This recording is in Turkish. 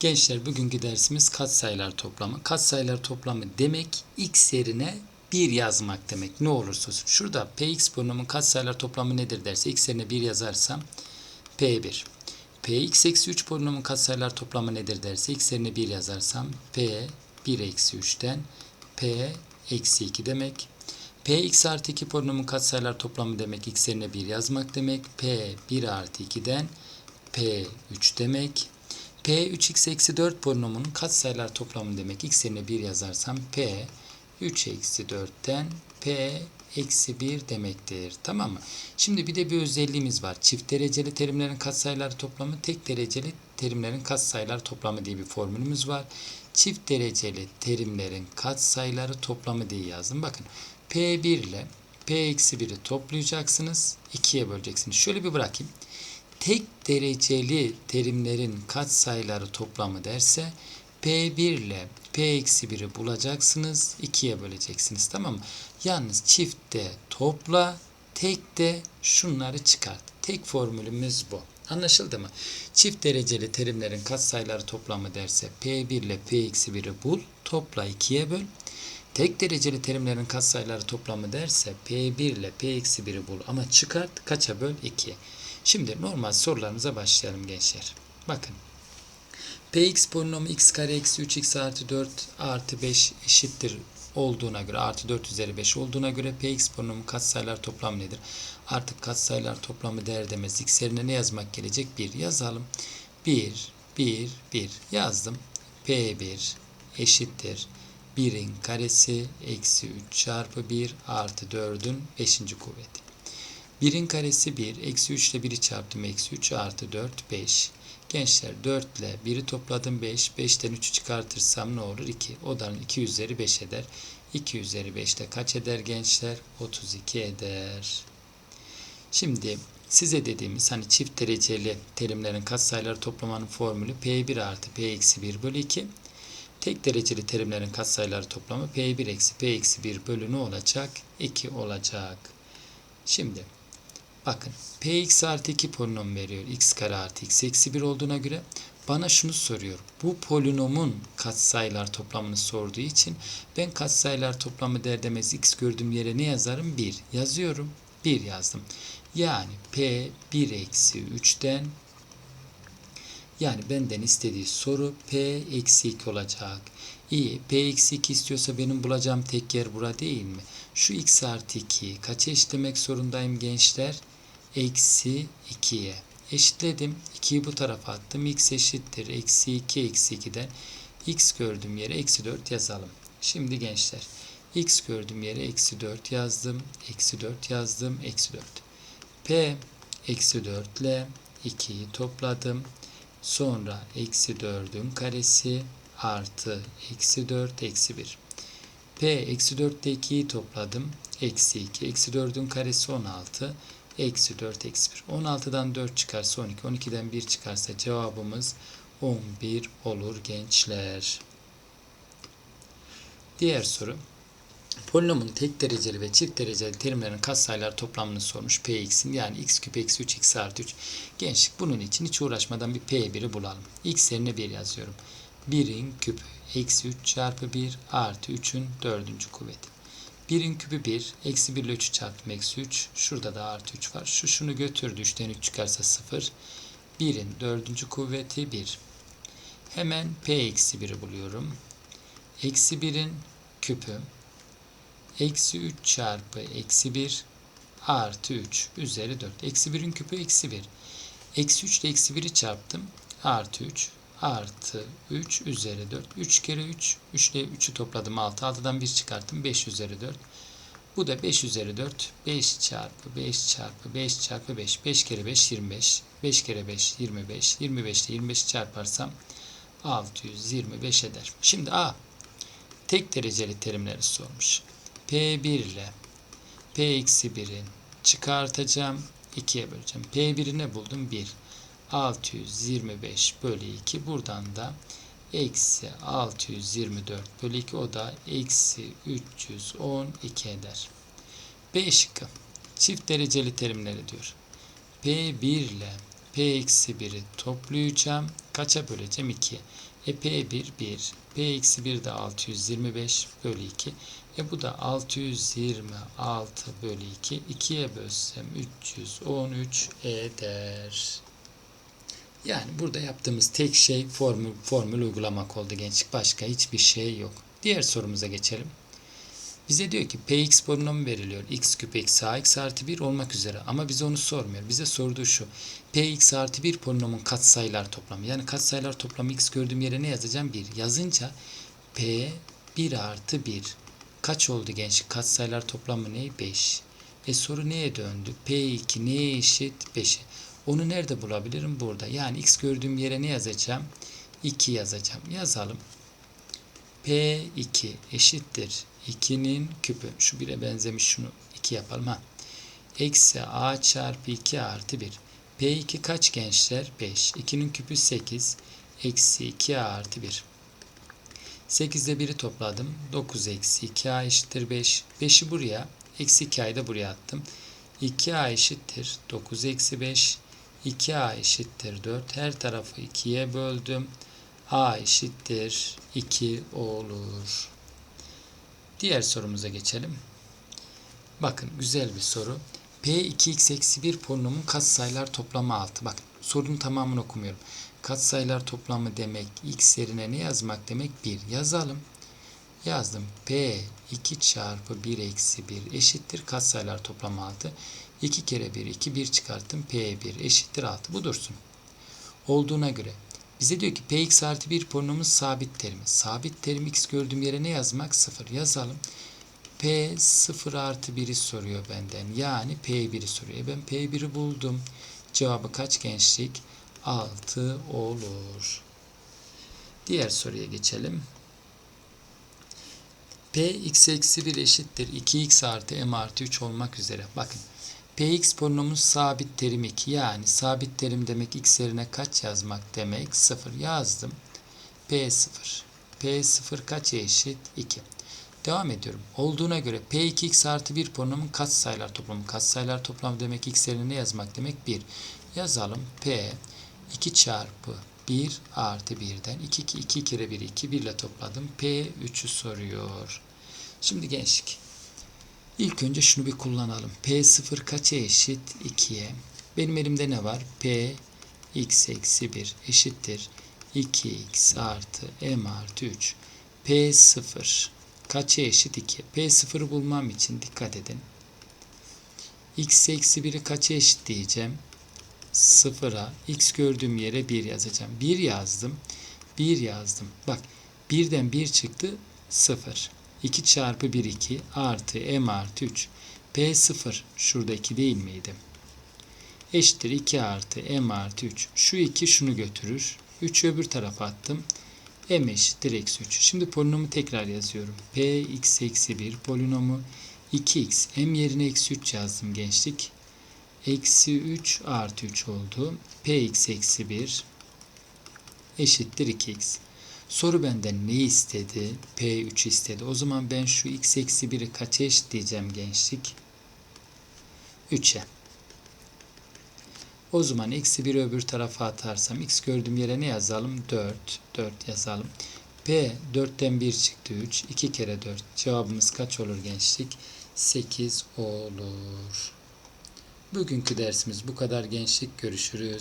Gençler bugünkü dersimiz katsayılar toplamı. Katsayılar toplamı demek x yerine 1 yazmak demek. Ne olursa olsun. Şurada px polinomun katsayılar toplamı nedir derse x yerine 1 yazarsam p1. px eksi 3 polinomun katsayılar toplamı nedir derse x yerine 1 yazarsam p 1 eksi 3'ten p eksi 2 demek. px artı 2 polinomun katsayılar toplamı demek x yerine 1 yazmak demek. p 1 artı 2'den p 3 demek. P 3x eksi 4 polinomunun katsayılar toplamı demek. X yerine 1 yazarsam P 3 eksi 4'ten P eksi 1 demektir. Tamam mı? Şimdi bir de bir özelliğimiz var. Çift dereceli terimlerin katsayıları toplamı, tek dereceli terimlerin katsayıları toplamı diye bir formülümüz var. Çift dereceli terimlerin katsayıları toplamı diye yazdım. Bakın P1 ile P eksi 1'i toplayacaksınız. 2'ye böleceksiniz. Şöyle bir bırakayım tek dereceli terimlerin katsayıları toplamı derse P1 ile P-1'i bulacaksınız. 2'ye böleceksiniz. Tamam mı? Yalnız çiftte topla, tek de şunları çıkart. Tek formülümüz bu. Anlaşıldı mı? Çift dereceli terimlerin katsayıları toplamı derse P1 ile P-1'i bul, topla 2'ye böl. Tek dereceli terimlerin katsayıları toplamı derse P1 ile P-1'i bul ama çıkart kaça böl 2'ye. Şimdi normal sorularımıza başlayalım gençler. Bakın. Px polinomu x kare eksi 3x artı 4 artı 5 eşittir olduğuna göre artı 4 üzeri 5 olduğuna göre Px polinomu katsayılar toplamı nedir? Artık katsayılar toplamı değer demez. X yerine ne yazmak gelecek? 1 yazalım. 1, 1, 1 yazdım. P1 eşittir. 1'in karesi eksi 3 çarpı 1 artı 4'ün 5. kuvveti. 1'in karesi 1. Eksi 3 ile 1'i çarptım. Eksi 3 artı 4 5. Gençler 4 ile 1'i topladım 5. 5'ten 3'ü çıkartırsam ne olur? 2. O da 2 üzeri 5 eder. 2 üzeri 5 de kaç eder gençler? 32 eder. Şimdi size dediğimiz hani çift dereceli terimlerin katsayıları toplamanın formülü P1 artı P eksi 1 bölü 2. Tek dereceli terimlerin katsayıları toplamı P1 eksi P eksi 1 bölü ne olacak? 2 olacak. Şimdi Bakın px artı 2 polinom veriyor. x kare artı x eksi 1 olduğuna göre bana şunu soruyor. Bu polinomun katsayılar toplamını sorduğu için ben katsayılar toplamı der demez x gördüğüm yere ne yazarım? 1 yazıyorum. 1 yazdım. Yani p 1 eksi 3'ten yani benden istediği soru p eksi 2 olacak. İyi. P eksi 2 istiyorsa benim bulacağım tek yer bura değil mi? Şu x artı 2 kaça eşitlemek zorundayım gençler? Eksi 2'ye. Eşitledim. 2'yi bu tarafa attım. x eşittir. Eksi 2 eksi 2'den x gördüğüm yere eksi 4 yazalım. Şimdi gençler x gördüğüm yere eksi 4 yazdım. Eksi 4 yazdım. Eksi 4. P eksi 4 ile 2'yi topladım. Sonra eksi 4'ün karesi artı eksi 4 eksi 1. P eksi 4 ile 2'yi topladım. Eksi 2. Eksi 4'ün karesi 16. Eksi 4 eksi 1. 16'dan 4 çıkarsa 12. 12'den 1 çıkarsa cevabımız 11 olur gençler. Diğer soru. Polinomun tek dereceli ve çift dereceli terimlerin katsayılar toplamını sormuş. Px'in yani x küp eksi 3 x artı 3. Gençlik bunun için hiç uğraşmadan bir P1'i bulalım. x yerine 1 yazıyorum. 1'in küpü eksi 3 çarpı 1 artı 3'ün dördüncü kuvveti. 1'in küpü 1. Eksi 1 ile 3'ü çarptım. Eksi 3. Şurada da artı 3 var. Şu şunu götürdü. 3'ten 3 çıkarsa 0. 1'in dördüncü kuvveti 1. Hemen P eksi 1'i buluyorum. Eksi 1'in küpü. Eksi 3 çarpı eksi 1 artı 3 üzeri 4. Eksi 1'in küpü eksi 1. Eksi 3 ile eksi 1'i çarptım. Artı 3 artı 3 üzeri 4. 3 kere 3. 3 ile 3'ü topladım 6. 6'dan 1 çıkarttım. 5 üzeri 4. Bu da 5 üzeri 4. 5 çarpı 5 çarpı 5 çarpı 5. 5 kere 5 25. 5 kere 5 25. 25 ile 25 çarparsam 625 eder. Şimdi A. Tek dereceli terimleri sormuş. P1 ile P eksi 1'in çıkartacağım. 2'ye böleceğim. P1'i ne buldum? 1. 625 bölü 2 buradan da eksi 624 bölü 2 o da eksi 312 eder. B şıkkı çift dereceli terimleri diyor. P1 ile P eksi 1'i toplayacağım. Kaça böleceğim? 2. E P1 1. P eksi 1 de 625 bölü 2. E bu da 626 bölü 2. 2'ye bölsem 313 eder. Yani burada yaptığımız tek şey formül, formül uygulamak oldu gençlik. Başka hiçbir şey yok. Diğer sorumuza geçelim. Bize diyor ki px polinomu veriliyor. x küp eksi ax artı 1 olmak üzere. Ama bize onu sormuyor. Bize sorduğu şu. px artı 1 polinomun katsayılar toplamı. Yani katsayılar toplamı x gördüğüm yere ne yazacağım? 1. Yazınca p 1 artı 1. Kaç oldu gençlik? Katsayılar toplamı ne? 5. E soru neye döndü? P2 neye eşit? 5'e. Onu nerede bulabilirim? Burada. Yani x gördüğüm yere ne yazacağım? 2 yazacağım. Yazalım. P2 eşittir 2'nin küpü. Şu 1'e benzemiş şunu 2 yapalım ha. Eksi a çarpı 2 artı 1. P2 kaç gençler? 5. 2'nin küpü 8. Eksi 2a artı 1. 8'de 1'i topladım. 9 eksi 2a eşittir 5. 5'i buraya. Eksi 2a'yı da buraya attım. 2a eşittir 9 eksi 5. 2a eşittir 4. Her tarafı 2'ye böldüm. a eşittir 2 olur. Diğer sorumuza geçelim. Bakın güzel bir soru. P2x eksi 1 polinomun katsayılar toplamı 6. Bakın sorunun tamamını okumuyorum. Katsayılar toplamı demek x yerine ne yazmak demek? 1 yazalım. Yazdım. P 2 çarpı 1 eksi 1 eşittir. Katsayılar toplamı 6. 2 kere 1 2 1 çıkarttım. P1 eşittir 6. Bu dursun. Olduğuna göre bize diyor ki px artı 1 polinomun sabit terimi. Sabit terim x gördüğüm yere ne yazmak? 0 yazalım. P 0 artı 1'i soruyor benden. Yani P1'i soruyor. E ben P1'i buldum. Cevabı kaç gençlik? 6 olur. Diğer soruya geçelim. P x eksi 1 eşittir 2x artı m artı 3 olmak üzere. Bakın Px polinomun sabit terim 2 yani sabit terim demek x yerine kaç yazmak demek 0 yazdım. P0. P0 kaça eşit? 2. Devam ediyorum. Olduğuna göre P2x artı 1 polinomun katsayılar toplamı. Katsayılar toplamı demek x yerine ne yazmak demek? 1. Yazalım. P 2 çarpı 1 artı 1'den 2, 2, 2 kere 1 2 1 ile topladım. P3'ü soruyor. Şimdi gençlik. İlk önce şunu bir kullanalım. P0 kaça eşit? 2'ye. Benim elimde ne var? P x eksi 1 eşittir. 2x artı m artı 3. P0 kaça eşit 2? P0'ı bulmam için dikkat edin. x eksi 1'i kaça eşit diyeceğim? 0'a x gördüğüm yere 1 yazacağım. 1 yazdım. 1 yazdım. Bak 1'den 1 çıktı 0. 2 çarpı 1 2 artı m artı 3. P0 şurada 2 değil miydi? Eşittir 2 artı m artı 3. Şu 2 şunu götürür. 3'ü öbür tarafa attım. m eşittir eksi 3. Şimdi polinomu tekrar yazıyorum. p x eksi 1 polinomu 2x m yerine eksi 3 yazdım gençlik. Eksi 3 artı 3 oldu. px eksi 1 eşittir 2x. Soru benden ne istedi? P3 istedi. O zaman ben şu x eksi 1'i kaça eşitleyeceğim gençlik? 3'e. O zaman eksi 1'i öbür tarafa atarsam x gördüğüm yere ne yazalım? 4. 4 yazalım. P 4'ten 1 çıktı 3. 2 kere 4. Cevabımız kaç olur gençlik? 8 olur. Bugünkü dersimiz bu kadar gençlik. Görüşürüz.